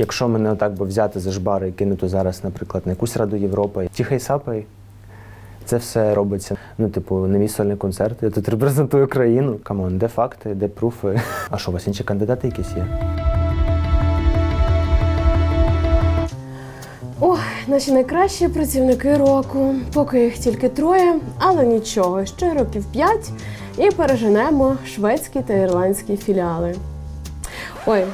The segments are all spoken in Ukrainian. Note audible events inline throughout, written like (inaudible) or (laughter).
Якщо мене отак би взяти за жбари і кинути зараз, наприклад, на якусь Раду Європи, тихий сапай, це все робиться. Ну, типу, на мій сольний концерт. Я тут репрезентую країну. Камон, де факти, де пруфи? (laughs) А що, у вас інші кандидати якісь є? Ой, наші найкращі працівники року. Поки їх тільки троє, але нічого, ще років п'ять і переженемо шведські та ірландські філіали. Ой,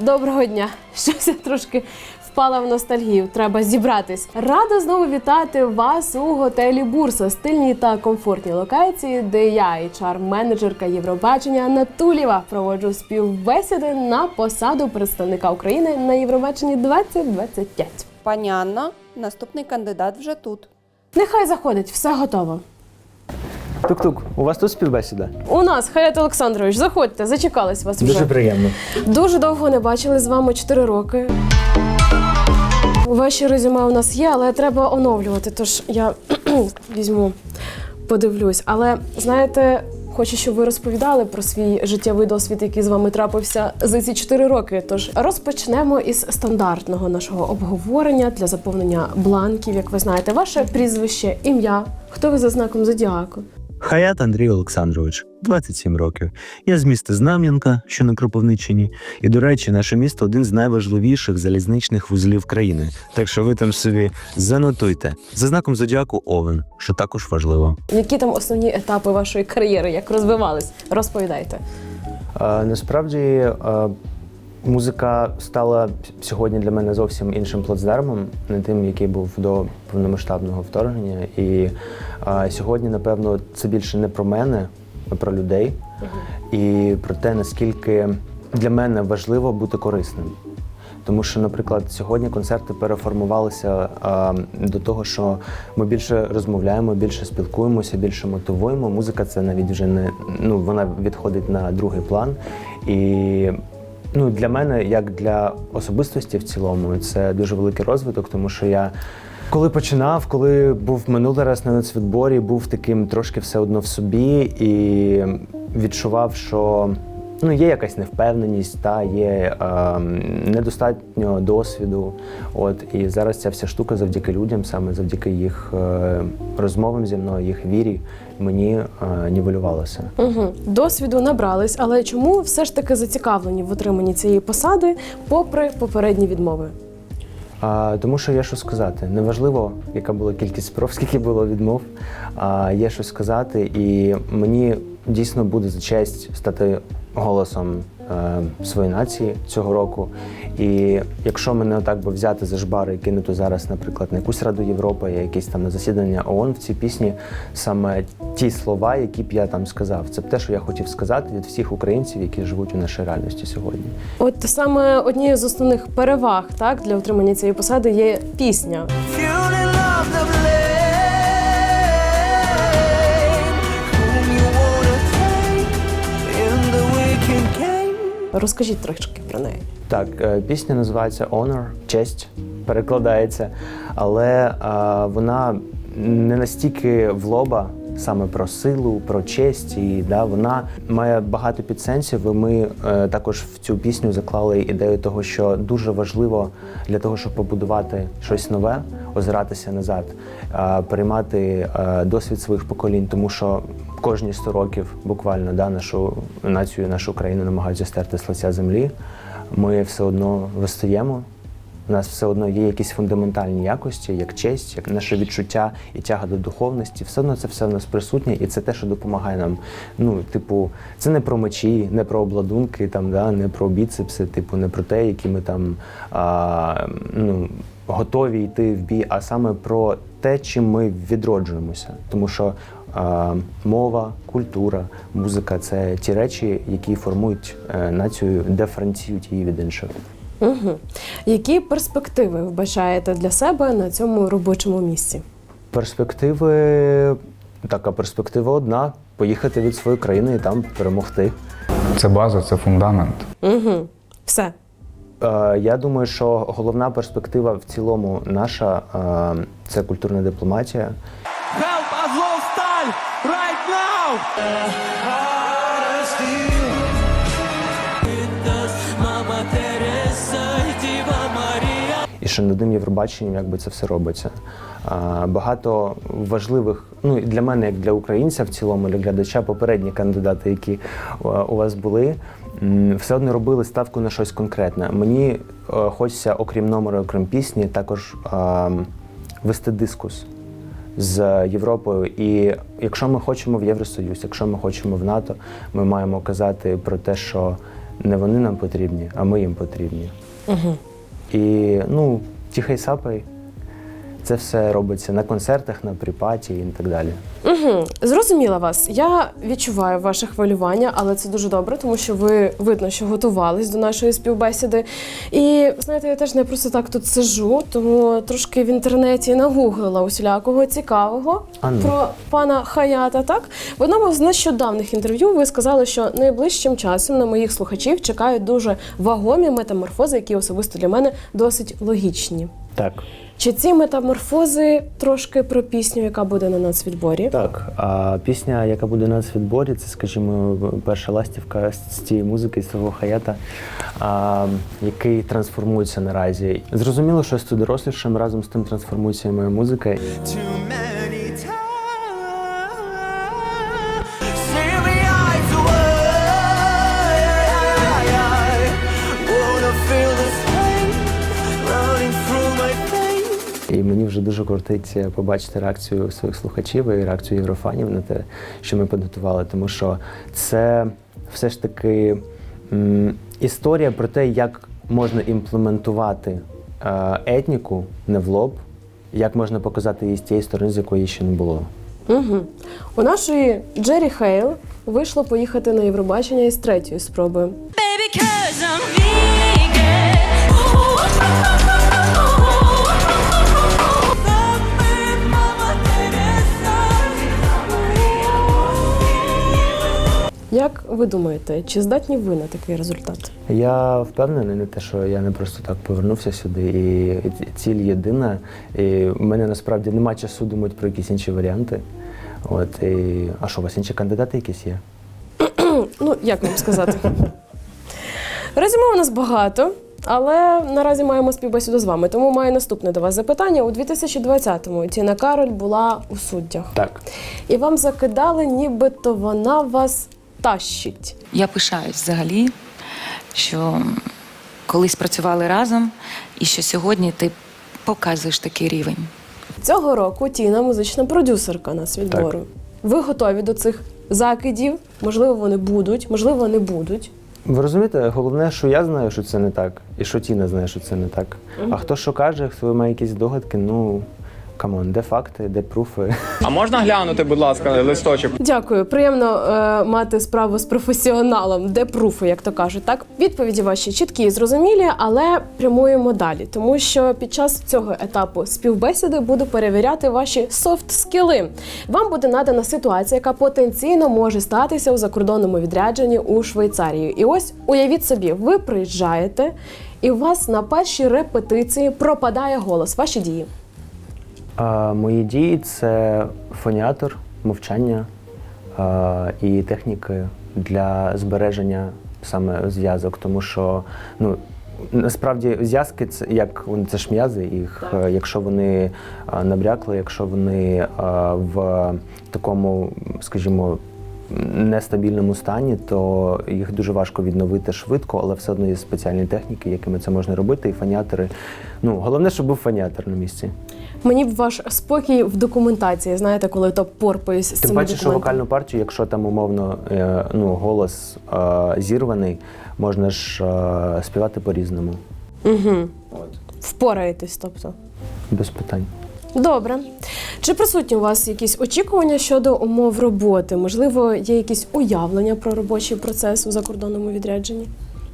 доброго дня! Щось я трошки впала в ностальгію. Треба зібратись. Рада знову вітати вас у готелі Бурса, стильній та комфортній локації, де я, HR-менеджерка Євробачення Анна Тулєва, проводжу співбесіди на посаду представника України на Євробаченні 2025. Пані Анна, наступний кандидат вже тут. Нехай заходить, все готово. Тук-тук, у вас тут співбесіда? У нас Хаят Олександрович, заходьте, зачекались вас вже. Дуже приємно. Дуже довго не бачили з вами 4 роки. Ваші резюме у нас є, але треба оновлювати. Тож я (clears throat) візьму, подивлюсь. Але знаєте, хочу, щоб ви розповідали про свій життєвий досвід, який з вами трапився за ці 4 роки. Тож розпочнемо із стандартного нашого обговорення для заповнення бланків. Як ви знаєте, ваше прізвище, ім'я, хто ви за знаком зодіаку. Хаят Андрій Олександрович, 27 років. Я з міста Знам'янка, що на Кропивниччині. І, до речі, наше місто один з найважливіших залізничних вузлів країни. Так що ви там собі занотуйте. За знаком зодіаку Овен, що також важливо. Які там основні етапи вашої кар'єри, як розвивались? Розповідайте. Е, насправді е, музика стала сьогодні для мене зовсім іншим плацдармом, не тим, який був до повномасштабного вторгнення. І е, сьогодні, напевно, це більше не про мене, а про людей і про те, наскільки для мене важливо бути корисним. Тому що, наприклад, сьогодні концерти переформувалися а, до того, що ми більше розмовляємо, більше спілкуємося, більше мотивуємо. Музика це навіть вже не ну вона відходить на другий план. І ну, для мене, як для особистості в цілому, це дуже великий розвиток, тому що я. Коли починав, коли був минулий раз на нацвідборі, був таким трошки все одно в собі і відчував, що ну, є якась невпевненість, та є е, недостатньо досвіду. От і зараз ця вся штука завдяки людям, саме завдяки їх е, розмовам зі мною, їх вірі, мені е, нівелювалося. Угу. Досвіду набрались, але чому все ж таки зацікавлені в отриманні цієї посади, попри попередні відмови? А, тому що є що сказати. Неважливо, яка була кількість спроб, (laughs) скільки було відмов. А, є що сказати, і мені дійсно буде за честь стати голосом е, своєї нації цього року. І якщо мене отак би взяти за жбари і кинути зараз, наприклад, на якусь Раду Європи, якісь там на засідання ООН в цій пісні, саме ті слова, які б я там сказав, це б те, що я хотів сказати від всіх українців, які живуть у нашій реальності сьогодні. От саме однією з основних переваг так для отримання цієї посади є пісня. Розкажіть трошки про неї. Так, е, пісня називається Honor, честь перекладається, але е, вона не настільки в лоба саме про силу, про честь, і да, вона має багато підсенсів. І ми е, також в цю пісню заклали ідею того, що дуже важливо для того, щоб побудувати щось нове, озиратися назад, е, переймати е, досвід своїх поколінь, тому що кожні 100 років буквально да, нашу націю, нашу країну намагаються стерти з лиця землі ми все одно вистаємо. У нас все одно є якісь фундаментальні якості, як честь, як наше відчуття і тяга до духовності. Все одно це все в нас присутнє, і це те, що допомагає нам. Ну, типу, це не про мечі, не про обладунки, там, да, не про біцепси, типу, не про те, які ми там а, ну, готові йти в бій, а саме про те, чим ми відроджуємося. Тому що мова, культура, музика це ті речі, які формують е, націю, диференціюють її від інших. Угу. Які перспективи вбачаєте для себе на цьому робочому місці? Перспективи така перспектива одна: поїхати від своєї країни і там перемогти. Це база, це фундамент. Угу. Все. Е, Я думаю, що головна перспектива в цілому наша е, це культурна дипломатія. Help Azovstal right now! Ще над ним Євробаченням, якби це все робиться. Багато важливих, ну і для мене, як для українця в цілому, для глядача, попередні кандидати, які у вас були, все одно робили ставку на щось конкретне. Мені е, хочеться, окрім номера, окрім пісні, також вести дискус з Європою. І якщо ми хочемо в Євросоюз, якщо ми хочемо в НАТО, ми маємо казати про те, що не вони нам потрібні, а ми їм потрібні. Угу. І ну, тихий сапай. Це все робиться на концертах, на припаті і так далі. Угу. Зрозуміла вас. Я відчуваю ваше хвилювання, але це дуже добре, тому що ви видно, що готувались до нашої співбесіди. І знаєте, я теж не просто так тут сижу, тому трошки в інтернеті нагуглила усілякого цікавого А ну. про пана Хаята. Так в одному з нещодавних інтерв'ю ви сказали, що найближчим часом на моїх слухачів чекають дуже вагомі метаморфози, які особисто для мене досить логічні. Так. Чи ці метаморфози трошки про пісню, яка буде на нацвідборі? Так. А пісня, яка буде на нацвідборі, це, скажімо, перша ластівка з цієї музики, з цього хаята, а, який трансформується наразі. Зрозуміло, що я стаю дорослішим, разом з тим трансформується і моя музика. Мені вже дуже крутить побачити реакцію своїх слухачів і реакцію єврофанів на те, що ми підготували, тому що це все ж таки м, історія про те, як можна імплементувати е, етніку не в лоб, як можна показати її з тієї сторони, з якої ще не було. Угу. У нашої Джері Хейл вийшло поїхати на Євробачення із третьої спроби. Baby, Як ви думаєте, чи здатні ви на такий результат? Я впевнений на те, що я не просто так повернувся сюди, і ціль єдина. І в мене насправді немає часу думати про якісь інші варіанти. От і а що, у вас інші кандидати якісь є? (clears throat) Ну, як вам сказати? Резюме у нас багато, але наразі маємо співбесіду з вами. Тому маю наступне до вас запитання. У 2020-му Тіна Кароль була у суддях. Так. І вам закидали, нібито вона вас тащить. Я пишаюсь взагалі, що колись працювали разом, і що сьогодні ти показуєш такий рівень. Цього року Тіна музична продюсерка нас відбору. Ви готові до цих закидів? Можливо, вони будуть, можливо, не будуть. Ви розумієте, головне, що я знаю, що це не так, і що Тіна знає, що це не так. А хто що каже, хто має якісь догадки, ну камон, де факти, де пруфи. А можна глянути, будь ласка, листочок? Дякую, приємно е, мати справу з професіоналом, де пруфи, як то кажуть. Так, відповіді ваші чіткі і зрозумілі, але прямуємо далі, тому що під час цього етапу співбесіди буду перевіряти ваші софт скіли. Вам буде надана ситуація, яка потенційно може статися у закордонному відрядженні у Швейцарію. І ось уявіть собі, ви приїжджаєте, і у вас на першій репетиції пропадає голос. Ваші дії. А, мої дії це фоніатор, мовчання а, і техніки для збереження саме зв'язок, тому що ну. Насправді зв'язки це як це ж м'язи, їх е, якщо вони набрякли, якщо вони в такому, скажімо, нестабільному стані, то їх дуже важко відновити швидко, але все одно є спеціальні техніки, якими це можна робити. І фоніатори. Ну головне, щоб був фоніатор на місці. Мені б ваш спокій в документації, знаєте, коли то порпаюсь з Тим цими паче, що документами. вокальну партію, якщо там умовно е, ну, голос е, зірваний, можна ж е, співати по-різному. Угу. Впораєтесь, тобто. Без питань. Добре. Чи присутні у вас якісь очікування щодо умов роботи? Можливо, є якісь уявлення про робочий процес у закордонному відрядженні?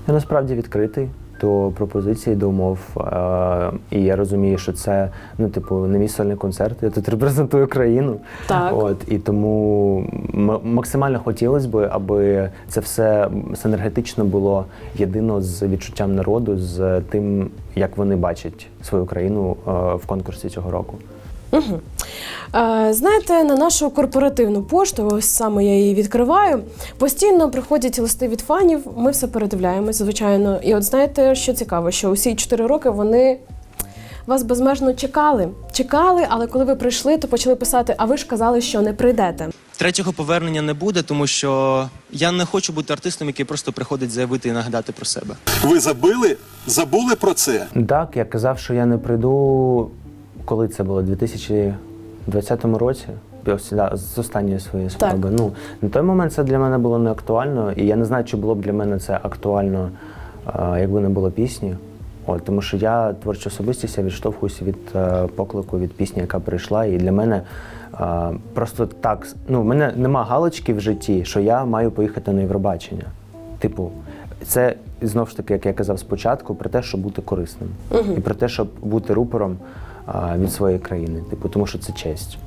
Я насправді відкритий до пропозицій, до умов. Е, і я розумію, що це ну, типу, не мій сольний концерт. Я тут репрезентую країну. Так. От, і тому максимально хотілося б, аби це все синергетично було єдино з відчуттям народу, з тим, як вони бачать свою країну е, в конкурсі цього року. Угу. Е, знаєте, на нашу корпоративну пошту, ось саме я її відкриваю. Постійно приходять листи від фанів. Ми все передивляємось, звичайно. І от знаєте, що цікаво, що усі чотири роки вони вас безмежно чекали. Чекали, але коли ви прийшли, то почали писати: а ви ж казали, що не прийдете. Третього повернення не буде, тому що я не хочу бути артистом, який просто приходить заявити і нагадати про себе. Ви забили? Забули про це? Так, я казав, що я не прийду, коли це було, у 2020 році. З останньої своєї спроби. Ну, на той момент це для мене було не актуально, і я не знаю, чи було б для мене це актуально, е, якби не було пісні. От, тому що я творча особистість, я відштовхуюся від е, поклику, від пісні, яка прийшла. І для мене е, просто так, ну, в мене нема галочки в житті, що я маю поїхати на Євробачення. Типу, це знову ж таки, як я казав спочатку, про те, щоб бути корисним. І про те, щоб бути рупором а, від своєї країни. Типу, тому що це честь.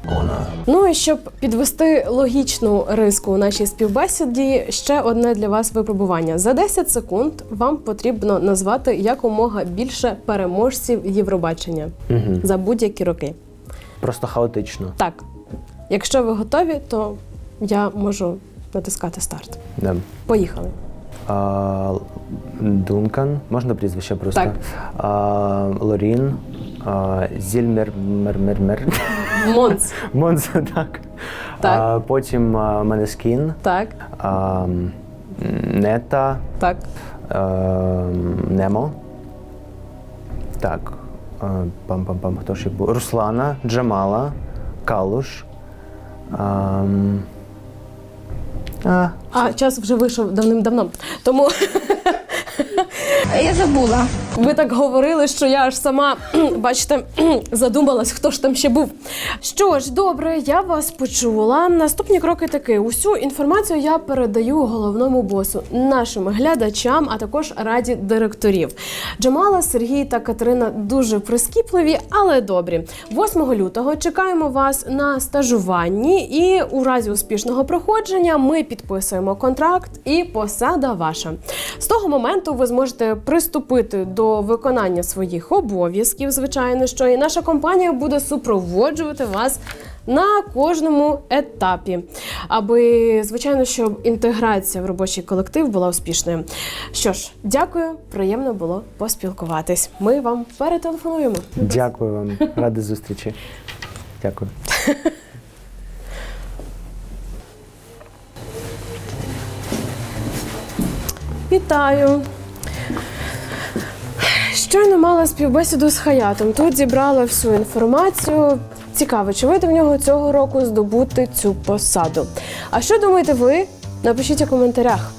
Ну і щоб підвести логічну риску у нашій співбесіді, ще одне для вас випробування. За 10 секунд вам потрібно назвати якомога більше переможців Євробачення Угу. за будь-які роки. Просто хаотично. Так, якщо ви готові, то я можу натискати старт. Да. Поїхали. А, Дункан, можна прізвище просто? Так. А, Лорін, а, Зільмер мер, мер, мер. Монс. (laughs) Монза, так. Так. А, потім а, Манескін, Так, а, Нета, так. а, Немо. Так. Пам-пам-пам, хто ще був? Руслана, Джамала, Калуш. А, а, А час вже вийшов давним-давно. Тому Я забула. Ви так говорили, що я аж сама, (clears throat) бачите, (clears throat) задумалась, хто ж там ще був. Що ж, добре, я вас почула. Наступні кроки такі: усю інформацію я передаю головному босу, нашим глядачам, а також раді директорів. Джамала, Сергій та Катерина дуже прискіпливі, але добрі. 8 лютого чекаємо вас на стажуванні, і у разі успішного проходження ми підписуємо контракт і посада ваша. З того моменту ви зможете приступити до виконання своїх обов'язків, звичайно, що і наша компанія буде супроводжувати вас. На кожному етапі, аби звичайно, щоб інтеграція в робочий колектив була успішною. Що ж, дякую, приємно було поспілкуватись. Ми вам перетелефонуємо. Дякую вам. Радий зустрічі. Дякую. Вітаю! Щойно мала співбесіду з Хаятом. Тут зібрала всю інформацію. Цікаво, чи вийде в нього цього року здобути цю посаду. А що думаєте ви? Напишіть у коментарях.